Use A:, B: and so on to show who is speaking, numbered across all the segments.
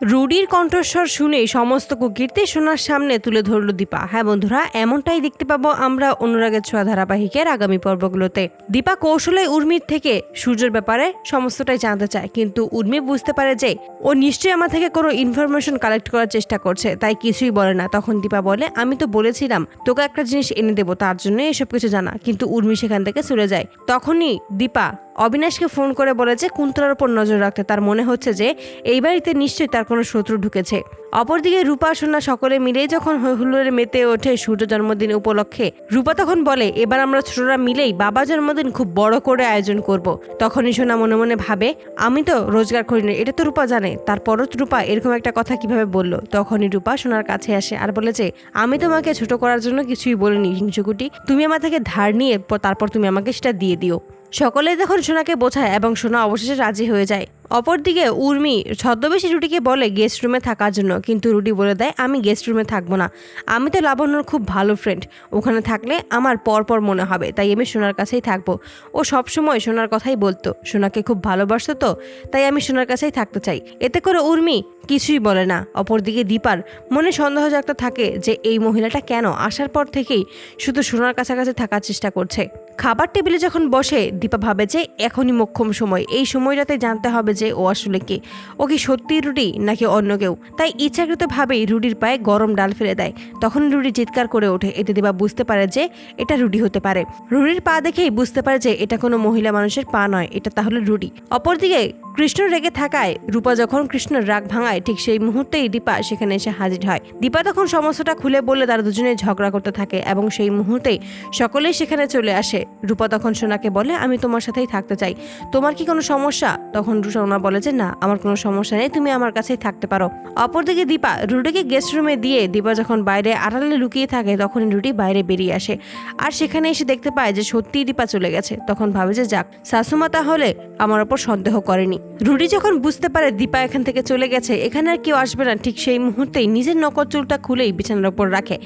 A: রুডির কণ্ঠস্বর শুনে সমস্ত কুকীর্তি শোনার সামনে তুলে ধরল দীপা। হ্যাঁ বন্ধুরা, এমনটাই দেখতে পাবো আমরা অনুরাগের ছোঁয়া ধারাবাহিকের আগামী পর্বগুলোতে। দীপা কৌশলে উর্মির থেকে সূর্যের ব্যাপারে সমস্তটাই জানতে চায়, কিন্তু উর্মি বুঝতে পারে যে ও নিশ্চয়ই আমার থেকে কোনো ইনফরমেশন কালেক্ট করার চেষ্টা করছে, তাই কিছুই বলে না। তখন দীপা বলে, আমি তো বলেছিলাম, তোকে একটা জিনিস এনে দেবো, তার জন্য এসব কিছু জানা। কিন্তু উর্মি সেখান থেকে চলে যায়। তখনই দীপা অবিনাশকে ফোন করে বলে যে কুন্তলার উপর নজর রাখতে। তার মনে হচ্ছে যে এই বাড়িতে নিশ্চয়ই তার কোনো শত্রু ঢুকেছে। অপরদিকে রূপা সোনা সকলে মিলেই যখন হুল্লোড়ে মেতে ওঠে সূর্য জন্মদিন উপলক্ষে, রূপা তখন বলে, এবার আমরা ছোটরা মিলেই বাবা জন্মদিন খুব বড় করে আয়োজন করব। তখনই সোনা মনে মনে ভাবে, আমি তো রোজগার করি না, এটা তো রূপা জানে। তারপরও রূপা এরকম একটা কথা কীভাবে বলল? তখনই রূপা সোনার কাছে আসে আর বলে যে, আমি তোমাকে ছোট করার জন্য কিছুই বলিনি, হিংসুকুটি। তুমি আমার থেকে ধার নিয়ে তারপর তুমি আমাকে সেটা দিয়ে দিও। সকলেই তখন সোনাকে বোঝায় এবং সোনা অবশেষে রাজি হয়ে যায়। অপরদিকে উর্মি ছদ্মবেশী রুটিকে বলে গেস্ট রুমে থাকার জন্য, কিন্তু রুটি বলে দেয়, আমি গেস্ট রুমে থাকব না। আমি তো লাবণ্যর খুব ভালো ফ্রেন্ড ওখানে থাকলে আমার পরপর মনে হবে, তাই আমি সোনার কাছেই থাকব। ও সবসময় সোনার কথাই বলতো। সোনাকে খুব ভালোবাসতো তো, তাই আমি সোনার কাছেই থাকতে চাই। এতে করে উর্মি কিছুই বলে না। অপরদিকে দীপার মনে সন্দেহ থাকে যে এই মহিলাটা কেন আসার পর থেকেই শুধু সোনার কাছাকাছি থাকার চেষ্টা করছে। খাবার টেবিলে যখন বসে, দীপা ভাবে যে এখনই মোক্ষম সময়। এই সময়টাতে জানতে হবে যে ও আসলে কে? ও কি সত্যি রুডি নাকি অন্য কেউ? তাই ইচ্ছাকৃতভাবেই রুডির পায়ে গরম ডাল ফেলে দেয়। তখন রুডি চিৎকার করে ওঠে। এতে দেবা বুঝতে পারে যে এটা রুডি হতে পারে। রুডির পা দেখেই বুঝতে পারে যে এটা কোনো মহিলা মানুষের পা নয়, এটা তাহলে রুডি অপরদিকে কৃষ্ণ রেগে থাকায় রূপা যখন কৃষ্ণর রাগ ভাঙায়, ঠিক সেই মুহূর্তেই দীপা সেখানে এসে হাজির হয়। দীপা তখন সমস্যাটা খুলে বললে তারা দুজনে ঝগড়া করতে থাকে এবং সেই মুহূর্তেই সকলেই সেখানে চলে আসে। রূপা তখন সোনাকে বলে, আমি তোমার সাথেই থাকতে চাই। তোমার কি কোনো সমস্যা? তখন সোনা বলে যে, না, আমার কোনো সমস্যা নেই, তুমি আমার কাছেই থাকতে পারো। অপরদিকে দীপা রুটিকে গেস্ট রুমে দিয়ে দীপা যখন বাইরে আড়ালে লুকিয়ে থাকে, তখন রুটি বাইরে বেরিয়ে আসে। আর সেখানে এসে দেখতে পায় যে সত্যিই দীপা চলে গেছে। তখন ভাবে যে, যাক, শাশুমা তাহলে আমার ওপর সন্দেহ করেনি। রুডি যখন বুঝতে পারে দীপা এখান থেকে চলে গেছে, এখানে আর কেউ আসবে না, ঠিক সেই মুহূর্তেই নিজের নকল চুলটা খুলেই বিছানার ওপর রাখে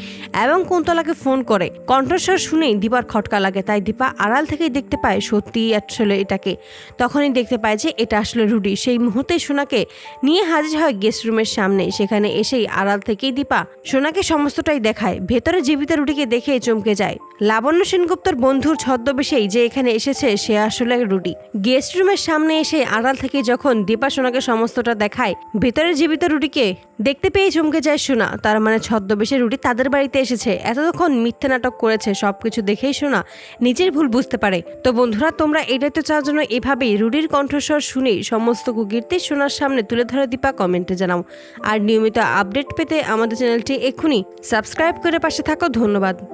A: এবং কুন্তলাকে ফোন করে। কণ্ঠস্বর শুনেই দীপার খটকা লাগে, তাই দীপা আড়াল থেকেই দেখতে পায় সত্যিই আসলে এটাকে। তখনই দেখতে পায় যে এটা আসলে রুডি। সেই মুহূর্তেই সোনাকে নিয়ে হাজির হয় গেস্ট রুমের সামনে। সেখানে এসেই আড়াল থেকেই দীপা সোনাকে সমস্তটাই দেখায়। ভেতরে জীবিত রুডিকে দেখেই চমকে যায়। লাবণ্য সেনগুপ্তর বন্ধুর ছদ্মবেশেই যে এখানে এসেছে, সে আসলে রুডি। গেস্ট রুমের সামনে এসে আড়াল থেকে যখন দীপা সোনাকে সমস্তটা দেখায়, ভেতরে জীবিত রুডিকে দেখতে পেয়ে চমকে যায় সোনা। তার মানে ছদ্মবেশে রুডি তাদের বাড়িতে এসেছে। এতক্ষণ মিথ্যে নাটক করেছে, সবকিছু দেখেই সোনা নিজের ভুল বুঝতে পারে। তো বন্ধুরা, তোমরা এটাই তো চাওয়ার জন্য এভাবেই রুডির কণ্ঠস্বর শুনেই সমস্ত কুকীর্তি সোনার সামনে তুলে ধরে দীপা, কমেন্টে জানাও। আর নিয়মিত আপডেট পেতে আমাদের চ্যানেলটি এক্ষুনি সাবস্ক্রাইব করে পাশে থাকো। ধন্যবাদ।